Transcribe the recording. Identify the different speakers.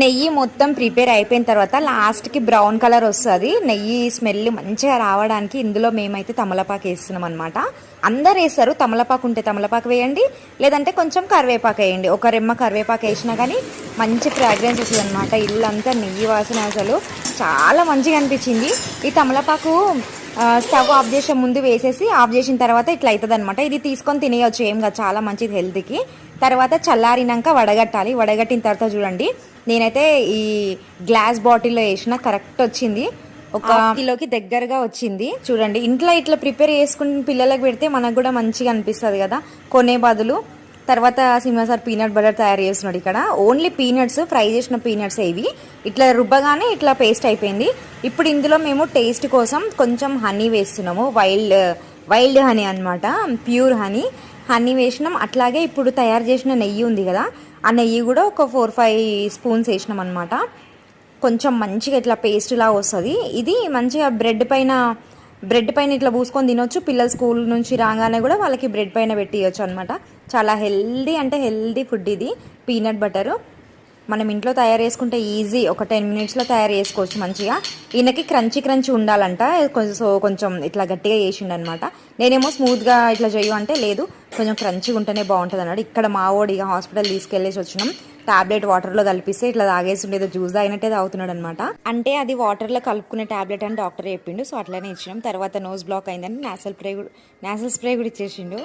Speaker 1: నెయ్యి మొత్తం ప్రిపేర్ అయిపోయిన తర్వాత లాస్ట్కి బ్రౌన్ కలర్ వస్తుంది. నెయ్యి స్మెల్ మంచిగా రావడానికి ఇందులో మేమైతే తమలపాకు వేస్తున్నాం అనమాట అందరు వేస్తారు. తమలపాకు ఉంటే తమలపాకు వేయండి. లేదంటే కొంచెం కరివేపాకు వేయండి. ఒక రెమ్మ కరివేపాకు వేసినా కానీ మంచి ఫ్రాగ్రెన్స్ వస్తుంది అనమాట ఇల్లంతా నెయ్యి వాసన అసలు. చాలా మంచిగా అనిపించింది. ఈ తమలపాకు స్టవ్ ఆఫ్ చేసే ముందు వేసేసి ఆఫ్ చేసిన తర్వాత ఇట్లా అవుతుంది అనమాట ఇది తీసుకొని తినేయచ్చు ఏం కాదు చాలా మంచిది హెల్త్కి. తర్వాత చల్లారినాక వడగట్టాలి. వడగట్టిన తర్వాత చూడండి నేనైతే ఈ గ్లాస్ బాటిల్లో వేసిన కరెక్ట్ వచ్చింది. ఒక కిలోకి దగ్గరగా వచ్చింది. చూడండి ఇంట్లో ఇట్లా ప్రిపేర్ చేసుకుని పిల్లలకు పెడితే మనకు కూడా మంచిగా అనిపిస్తుంది కదా. కొనే బదులు తర్వాత సింహ సార్ పీనట్ బటర్ తయారు చేస్తున్నాడు ఇక్కడ. ఓన్లీ పీనట్స్ ఫ్రై చేసిన పీనట్స్ ఇవి. ఇట్లా రుబ్బగానే ఇట్లా పేస్ట్ అయిపోయింది. ఇప్పుడు ఇందులో మేము టేస్ట్ కోసం కొంచెం హనీ వేస్తున్నాము. వైల్డ్ వైల్డ్ హనీ అన్నమాట. ప్యూర్ హనీ హనీ వేసినాం. అట్లాగే ఇప్పుడు తయారు చేసిన నెయ్యి ఉంది కదా ఆ నెయ్యి కూడా ఒక ఫోర్ ఫైవ్ స్పూన్స్ వేసినాం అనమాట కొంచెం మంచిగా ఇట్లా పేస్ట్లా వస్తుంది. ఇది మంచిగా బ్రెడ్ పైన బ్రెడ్ పైన ఇట్లా పూసుకొని తినొచ్చు. పిల్లలు స్కూల్ నుంచి రాగానే కూడా వాళ్ళకి బ్రెడ్ పైన పెట్టియచ్చు అనమాట చాలా హెల్దీ అంటే హెల్దీ ఫుడ్ ఇది. Peanut butter. మనం ఇంట్లో తయారు చేసుకుంటే ఈజీ. ఒక టెన్ మినిట్స్లో తయారు చేసుకోవచ్చు మంచిగా. ఈయనకి క్రంచి క్రంచి ఉండాలంట. కొంచెం సో కొంచెం ఇట్లా గట్టిగా చేసిండు అనమాట నేనేమో స్మూత్గా ఇట్లా చేయు అంటే లేదు. కొంచెం క్రంచిగా ఉంటేనే బాగుంటుంది అన్నాడు ఇక్కడ మా ఓడి హాస్పిటల్ తీసుకెళ్ళేసి వచ్చినాం. టాబ్లెట్ వాటర్లో కలిపిస్తే ఇట్లా తాగేసి ఉండేదో జ్యూస్ తాగినట్టే తాగుతున్నాడు అనమాట అంటే అది వాటర్లో కలుపుకునే టాబ్లెట్ అని డాక్టర్ చెప్పిండు. సో అట్లనే ఇచ్చినాం. తర్వాత నోస్ బ్లాక్ అయిందని నేసల్ స్ప్రే నాసల్ స్ప్రే కూడా ఇచ్చేసిండు.